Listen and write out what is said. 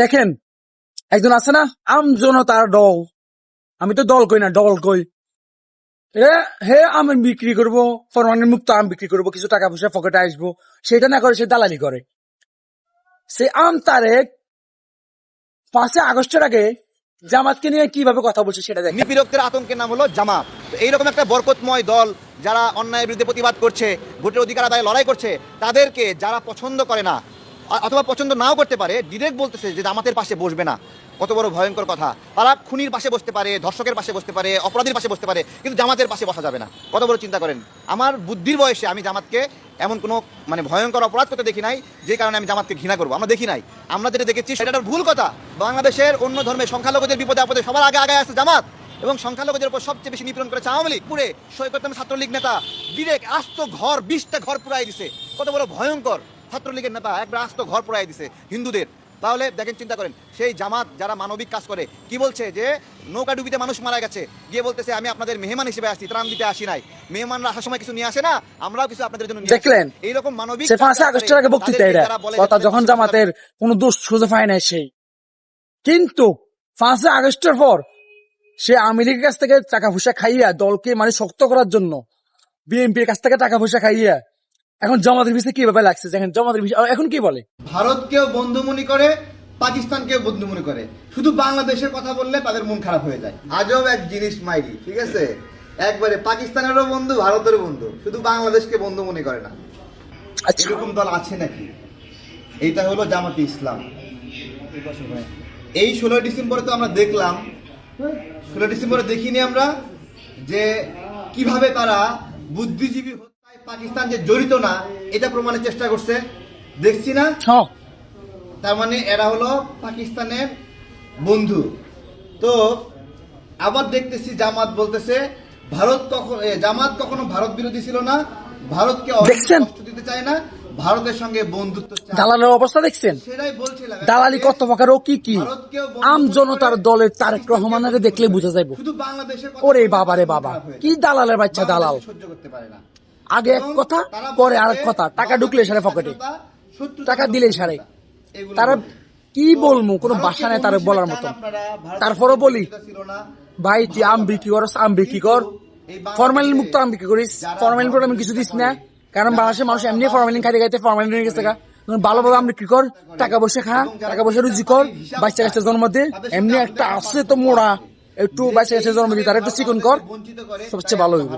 দেখেন, একজন আছে না? আম জনতার দল। আমি তো দল কই না, দল কই। হে আম বিক্রি করব ফরমানের মুক্ত আম বিক্রি করব, কিছু টাকা পয়সা পকেটে আসব, সেটা না করে সে দালালি করে। সে আম তারেক পাঁচে আগস্টের আগে জামাতকে নিয়ে কীভাবে কথা বলছে সেটা দেখেন। নিপীড়কদের আতঙ্কের নাম হলো জামাত। এইরকম একটা বরকতময় দল যারা অন্যায়ের বিরুদ্ধে প্রতিবাদ করছে, ভোটের অধিকার আদায় লড়াই করছে, তাদেরকে যারা পছন্দ করে না অথবা পছন্দ নাও করতে পারে ডিরেক্ট বলতেছে যে জামাতের পাশে বসবে না। কত বড় ভয়ঙ্কর কথা। তারা খুনির পাশে বসতে পারে, ধর্ষকের পাশে বসতে পারে, অপরাধীর পাশে বসতে পারে, কিন্তু জামাতের পাশে বসা যাবে না। কত বড় চিন্তা করেন? আমার বুদ্ধির বয়সে আমি জামাতকে এমন কোনো মানে ভয়ঙ্কর অপরাধ করতে দেখি নাই, যে কারণে আমি জামাতকে ঘৃণা করব। আমরা দেখি নাই। আমরা যেটা দেখেছি সেটা ভুল কথা। বাংলাদেশের অন্য ধর্মের সংখ্যালঘুদের বিপদে আপদে সবার আগে আগে আসছে জামাত। এবং সংখ্যালঘুদের উপর সবচেয়ে বেশি নিপীড়ন করেছে আওয়ামী লীগ। পুরে সৈকত ছাত্রলীগ নেতা ডিরেক্ট আস্ত ঘর, বিশটা ঘর পুরাই দিছে। কত বড় ভয়ঙ্কর। ছাত্রলীগের নেতা একবার আস্ত ঘর পুরাই দিছে হিন্দুদের। তাহলে দেখেন চিন্তা করেন সেই জামাত যারা মানবিক কাজ করে কি বলছে যে নৌকা ডুবিতে মানুষ মারা গেছে? গিয়ে বলতেছে আমি আপনাদের মেহমান হিসেবে আসি ত্রাণ দিতে আসি নাই। মেহমানরা আসার সময় কিছু নিয়ে আসে না আমরাও কিছু আপনাদের জন্য দেখলেন? এইরকম মানবিক আগস্টের আগে বক্তৃতা এটা কথা যখন জামাতের কোনো দোষ সুযোগ পায় না সেই কিন্তু পাঁচে আগস্টের পর সে আমেরিকার কাছ থেকে টাকা পয়সা খাইয়া দলকে মানে শক্ত করার জন্য বিএনপির কাছ থেকে টাকা পয়সা খাইয়া এখন জমাতের বিষয়ে কীভাবে লাগছে? দেখেন জমাতের বিষয় এখন কি বলে? ভারতকেও বন্ধু মনে করে পাকিস্তানকেও বন্ধু মনে করে। শুধু বাংলাদেশের কথা বললে তাদের মন খারাপ হয়ে যায়। আজব এক জিনিস মাইরি ঠিক আছে? একবারে পাকিস্তানেরও বন্ধু ভারতেরও বন্ধু। শুধু বাংলাদেশকে বন্ধু মনে করে না। আচ্ছা। এরকম দল আছে নাকি? এইটা হলো জামাতে ইসলাম। এই ষোলোই ডিসেম্বরে তো আমরা দেখলাম ষোলো ডিসেম্বরে দেখিনি আমরা যে কীভাবে তারা বুদ্ধিজীবী পাকিস্তান যে জড়িত না এটা প্রমাণের চেষ্টা করছে। দেখছি না? তার মানে এরা হলো পাকিস্তানের বন্ধু। তো আবার দেখতেছি জামাত বলতেছে ভারত কখন জামাত কখনো ভারত বিরোধী ছিল না। ভারতকে? কষ্ট দিতে চায় না। ভারতের সঙ্গে বন্ধুত্ব দালালের অবস্থা দেখছেন? সেটাই বলছিলাম। দালালি কত প্রকার ও কি কি? আম জনতার দলের তারেক রহমানের দেখলে বোঝা যাইব। শুধু বাংলাদেশের ওরে বাবা রে বাবা কি দালালের বাচ্চা দালাল? সহ্য করতে পারে না। আগে এক কথা পরে আর এক কথা। টাকা ঢুকলে সারে পকেটে। টাকা দিলেই সারে। তারা কি বলব কোনো বাসা নেই তার বলার মতো তারপরও বলি। ভাই তুই আম বিক্রি করস আম বিক্রি কর। ফরমালিন মুক্ত আম বিক্রি করিস ফরমালিন করে আমি কিছু দিস না। কারণ বাংলাদেশের মানুষ এমনি ফরমালিন খাইতে খাইতে ফরমালিন হয়ে গেছে ভালোভাবে আম বিক্রি কর টাকা পয়সা খা টাকা পয়সা রুজি কর বাচ্চা কাচ্চা জন্ম দে। এমনি একটা আছে তো মোড়া। একটু বাচ্চা কাচ্চা জন্ম দি তার একটু চিকন কর। সবচেয়ে ভালো হইব।